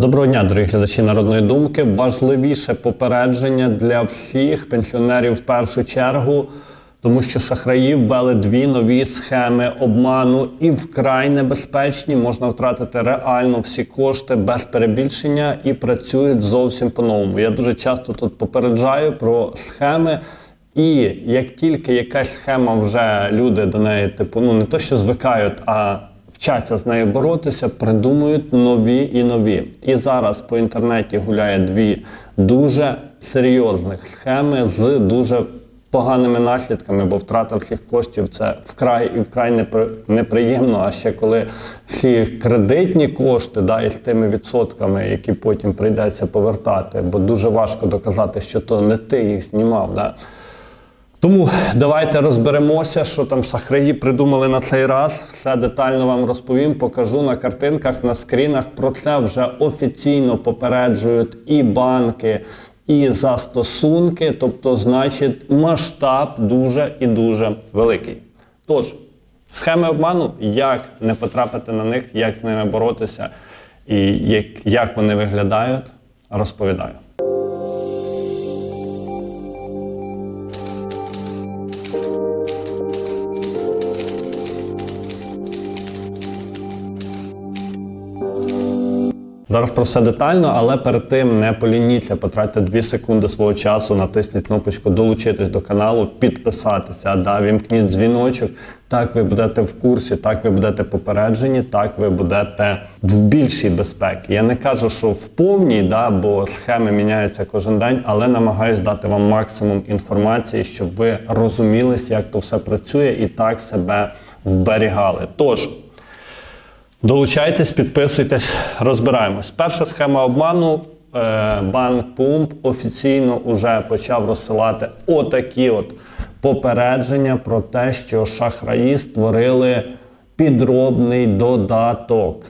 Доброго дня, дорогі глядачі народної думки. Важливіше попередження для всіх пенсіонерів в першу чергу, тому що шахраї ввели дві нові схеми обману і вкрай небезпечні. Можна втратити реально всі кошти без перебільшення і працюють зовсім по-новому. Я дуже часто тут попереджаю про схеми. І як тільки якась схема вже люди до неї, типу, ну не то що звикають, а вчаться з нею боротися, придумують нові і нові. І зараз по інтернеті гуляє дві дуже серйозних схеми з дуже поганими наслідками, бо втрата всіх коштів це вкрай і вкрай непри- неприємно. А ще коли всі кредитні кошти, да, із тими відсотками, які потім прийдеться повертати, бо дуже важко доказати, що то не ти їх знімав. Да. Тому давайте розберемося, що там шахраї придумали на цей раз. Все детально вам розповім, покажу на картинках, на скрінах. Про це вже офіційно попереджують і банки, і застосунки. Тобто, значить, масштаб дуже і дуже великий. Тож, схеми обману, як не потрапити на них, як з ними боротися і як, вони виглядають, розповідаю. Зараз про все детально, але перед тим не полініться, потратьте 2 секунди свого часу, натисніть кнопочку долучитись до каналу, підписатися, да, вімкніть дзвіночок. Так ви будете в курсі, так ви будете попереджені, так ви будете в більшій безпеці. Я не кажу, що в повній, да, бо схеми міняються кожен день, але намагаюсь дати вам максимум інформації, щоб ви розумілись, як то все працює, і так себе вберігали. Тож. Долучайтесь, підписуйтесь, розбираємось. Перша схема обману. е, Банк Пумп офіційно вже почав розсилати отакі от попередження про те, що шахраї створили підробний додаток.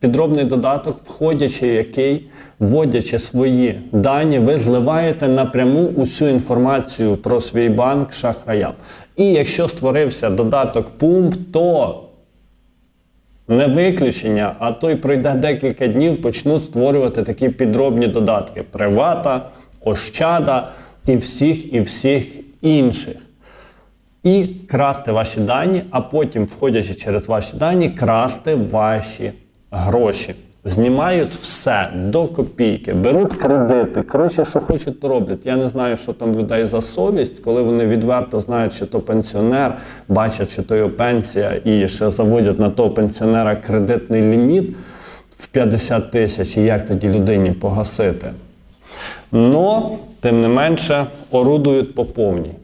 Підробний додаток, входячи в який, вводячи свої дані, ви зливаєте напряму усю інформацію про свій банк шахраям. І якщо створився додаток Пумп, то не виключення, а то й пройде декілька днів, почнуть створювати такі підробні додатки: Привата, Ощада і всіх і всіх інших. І красти ваші дані, а потім, входячи через ваші дані, красти ваші гроші. Знімають все до копійки, беруть кредити. Коротше, що хочуть, то роблять. Я не знаю, що там людей за совість, коли вони відверто знають, що то пенсіонер, бачать, що то його пенсія, і ще заводять на того пенсіонера кредитний ліміт в 50 тисяч, і як тоді людині погасити. Но, тим не менше, орудують по повній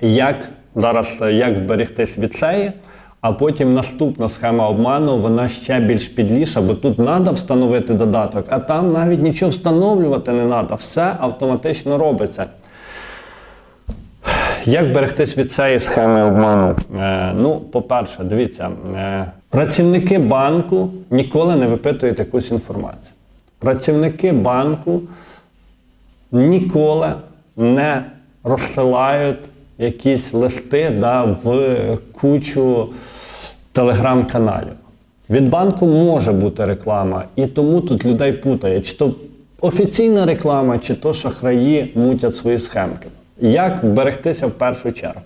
як зараз як вберегтись від цієї, а потім наступна схема обману, вона ще більш підліша, бо тут треба встановити додаток, а там навіть нічого встановлювати не треба, все автоматично робиться. Як вберегтись від цієї схеми обману? Е, ну, по-перше, дивіться, е, працівники банку ніколи не випитують якусь інформацію. Працівники банку ніколи не розсилають якісь листи да, в кучу телеграм-каналів. Від банку може бути реклама, і тому тут людей путає, чи то офіційна реклама, чи то шахраї мутять свої схемки. Як вберегтися в першу чергу?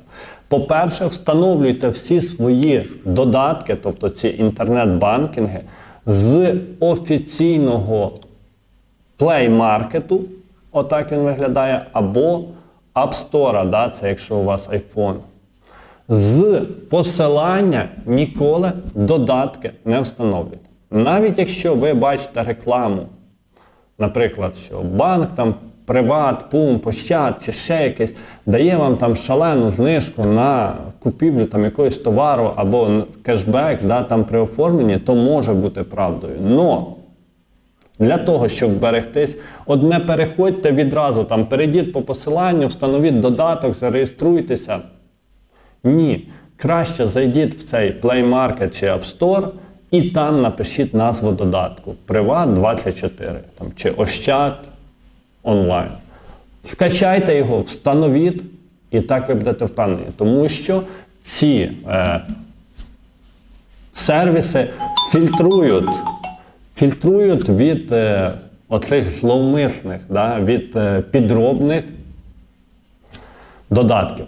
По-перше, встановлюйте всі свої додатки, тобто ці інтернет-банкінги, з офіційного Market, отак він виглядає, або App Store, да, це якщо у вас iPhone. З посилання ніколи додатки не встановлюйте. Навіть якщо ви бачите рекламу, наприклад, що банк там Приват, Пум, Пощад чи ще якийсь дає вам там шалену знижку на купівлю там якогось товару або кешбек да, там при оформленні, то може бути правдою. Но для того, щоб вберегтись, одне переходьте відразу, там перейдіть по посиланню, встановіть додаток, зареєструйтеся. Ні. Краще зайдіть в цей Play Market чи App Store і там напишіть назву додатку Приват 24 там, чи Ощад онлайн. Скачайте його, встановіть, і так ви будете впевнені. Тому що ці е, сервіси фільтрують фільтрують від е, оцих зловмисних, да, від е, підробних додатків.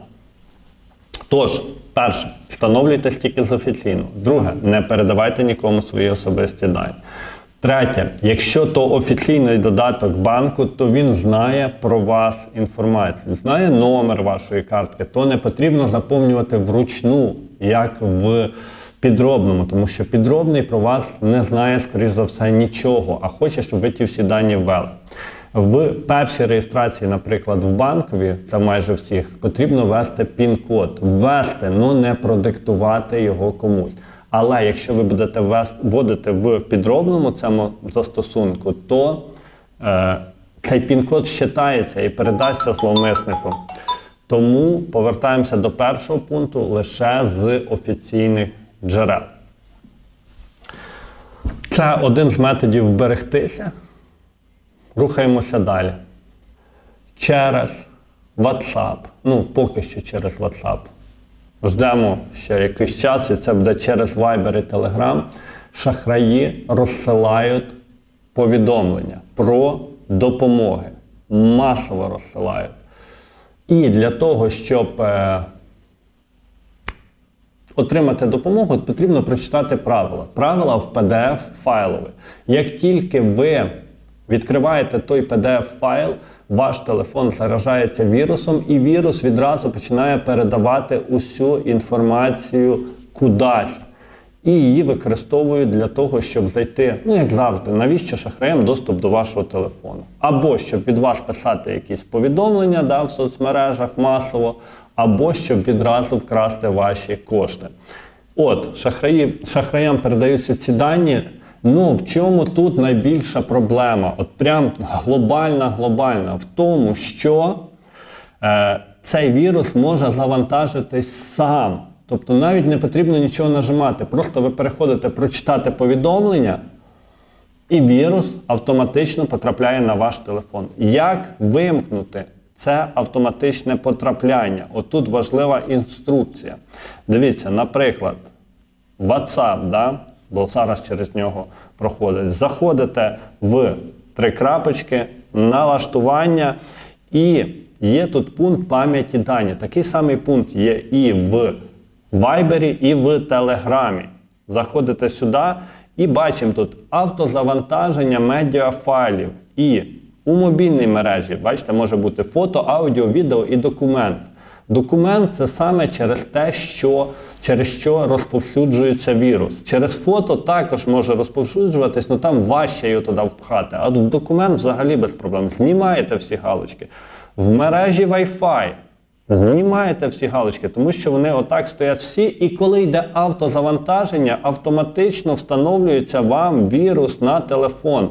Тож, перше, встановлюйте тільки з офіційного. Друге, не передавайте нікому свої особисті дані. Третє, якщо то офіційний додаток банку, то він знає про вас інформацію, знає номер вашої картки, то не потрібно заповнювати вручну, як в підробному, тому що підробний про вас не знає, скоріш за все, нічого, а хоче, щоб ви ті всі дані ввели. В першій реєстрації, наприклад, в банкові, це майже всіх, потрібно ввести пін-код. Ввести, ну не продиктувати його комусь. Але якщо ви будете вводити в підробному цьому застосунку, то е, цей пін-код щитається і передасться зловмиснику. Тому повертаємося до першого пункту лише з офіційних джерел. Це один з методів вберегтися. Рухаємося далі. Через WhatsApp. Ну, поки що через WhatsApp. Ждемо ще якийсь час, і це буде через Viber і Telegram. Шахраї розсилають повідомлення про допомоги. Масово розсилають. І для того, щоб е, отримати допомогу, потрібно прочитати правила. Правила в PDF файлові. Як тільки ви відкриваєте той PDF файл, ваш телефон заражається вірусом, і вірус відразу починає передавати усю інформацію кудись. І її використовують для того, щоб зайти, ну як завжди, навіщо шахраям доступ до вашого телефону. Або щоб від вас писати якісь повідомлення да, в соцмережах масово, або щоб відразу вкрасти ваші кошти. От, шахраї, шахраям передаються ці дані. Ну, в чому тут найбільша проблема? От прям глобальна, глобальна в тому, що е, цей вірус може завантажитись сам. Тобто навіть не потрібно нічого нажимати. Просто ви переходите прочитати повідомлення, і вірус автоматично потрапляє на ваш телефон. Як вимкнути це автоматичне потрапляння? Отут важлива інструкція. Дивіться, наприклад, WhatsApp, да? бо зараз через нього проходить. Заходите в три крапочки, налаштування, і є тут пункт пам'яті дані. Такий самий пункт є і в Viber, і в Телеграмі. Заходите сюди і бачимо тут автозавантаження медіафайлів. І у мобільній мережі, бачите, може бути фото, аудіо, відео і документ. Документ це саме через те, що через що розповсюджується вірус. Через фото також може розповсюджуватись, але там важче його туди впхати. А в документ взагалі без проблем. Знімаєте всі галочки. В мережі Wi-Fi знімаєте всі галочки, тому що вони отак стоять всі. І коли йде автозавантаження, автоматично встановлюється вам вірус на телефон.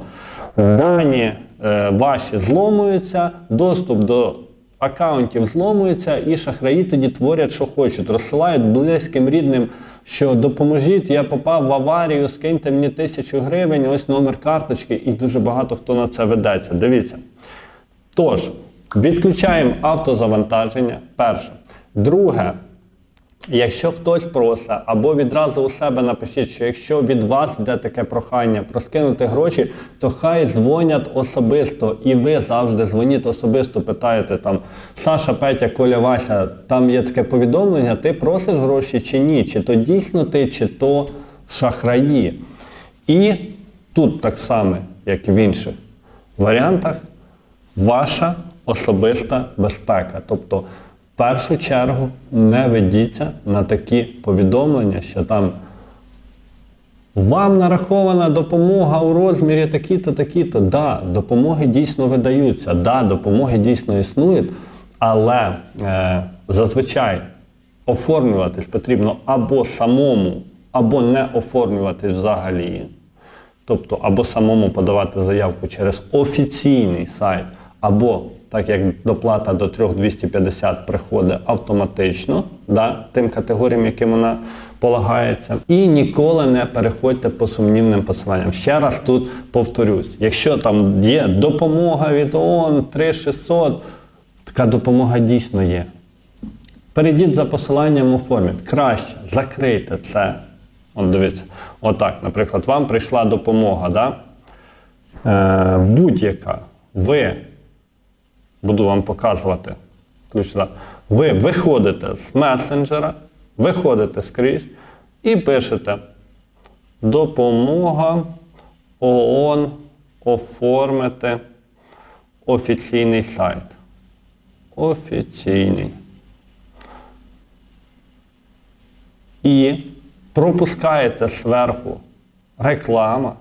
Дані е, ваші зломуються, доступ до аккаунтів зломується, і шахраї тоді творять, що хочуть. Розсилають близьким рідним, що допоможіть, я попав в аварію, скиньте мені тисячу гривень, ось номер карточки, і дуже багато хто на це ведеться. Дивіться. Тож, відключаємо автозавантаження. Перше. Друге, якщо хтось просить, або відразу у себе напишіть, що якщо від вас йде таке прохання проскинути гроші, то хай дзвонять особисто, і ви завжди дзвоніть особисто, питаєте там Саша, Петя, Коля, Вася, там є таке повідомлення, ти просиш гроші чи ні? Чи то дійсно ти, чи то шахраї. І тут так само, як і в інших варіантах, ваша особиста безпека. Тобто, в першу чергу не ведіться на такі повідомлення, що там вам нарахована допомога у розмірі такі-то, такі-то. Да, допомоги дійсно видаються, да, допомоги дійсно існують, але е, зазвичай оформлюватись потрібно або самому, або не оформлюватись взагалі. Тобто або самому подавати заявку через офіційний сайт, або так як доплата до 3250 приходить автоматично, да, тим категоріям, яким вона полагається. І ніколи не переходьте по сумнівним посиланням. Ще раз тут повторюсь: якщо там є допомога від ООН 3600, така допомога дійсно є. Перейдіть за посиланням оформіть. Краще закрийте це. От дивіться, отак, наприклад, вам прийшла допомога, да? е, будь-яка. Ви буду вам показувати. Включно. Ви виходите з месенджера, виходите скрізь і пишете допомога ООН оформити офіційний сайт. Офіційний. І пропускаєте зверху реклама,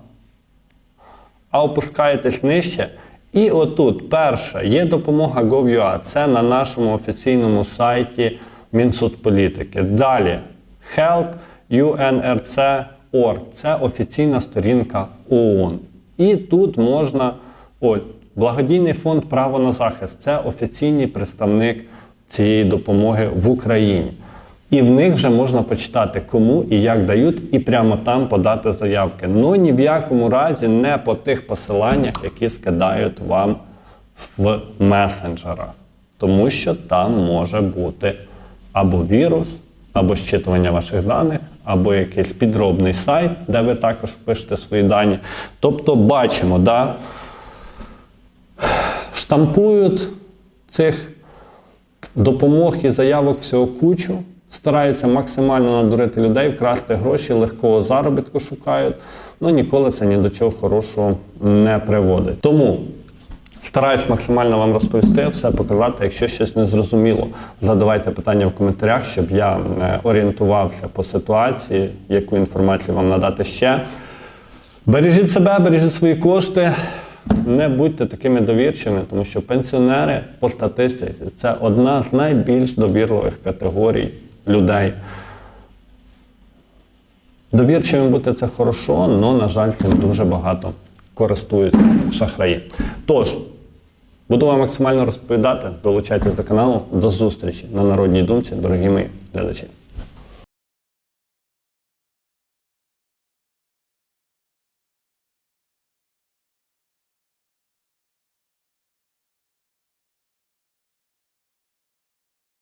а опускаєтесь нижче. І отут перше є допомога Gov.ua. Це на нашому офіційному сайті Мінсоцполітики. Далі Help UNRC.org. Це офіційна сторінка ООН. І тут можна. О, благодійний фонд Право на захист це офіційний представник цієї допомоги в Україні. І в них вже можна почитати, кому і як дають, і прямо там подати заявки. Ну ні в якому разі не по тих посиланнях, які скидають вам в месенджерах. Тому що там може бути або вірус, або щитування ваших даних, або якийсь підробний сайт, де ви також впишете свої дані. Тобто бачимо, да, штампують цих допомог і заявок всього кучу. Стараються максимально надурити людей, вкрасти гроші, легкого заробітку шукають. Ну ніколи це ні до чого хорошого не приводить. Тому стараюсь максимально вам розповісти, все показати. Якщо щось не зрозуміло, задавайте питання в коментарях, щоб я е, орієнтувався по ситуації, яку інформацію вам надати ще. Бережіть себе, бережіть свої кошти. Не будьте такими довірчими, тому що пенсіонери по статистиці це одна з найбільш довірливих категорій людей. Довірчивим бути це хорошо, але, на жаль, цим дуже багато користуються шахраї. Тож, буду вам максимально розповідати. Долучайтесь до каналу. До зустрічі на народній думці, дорогі мої глядачі.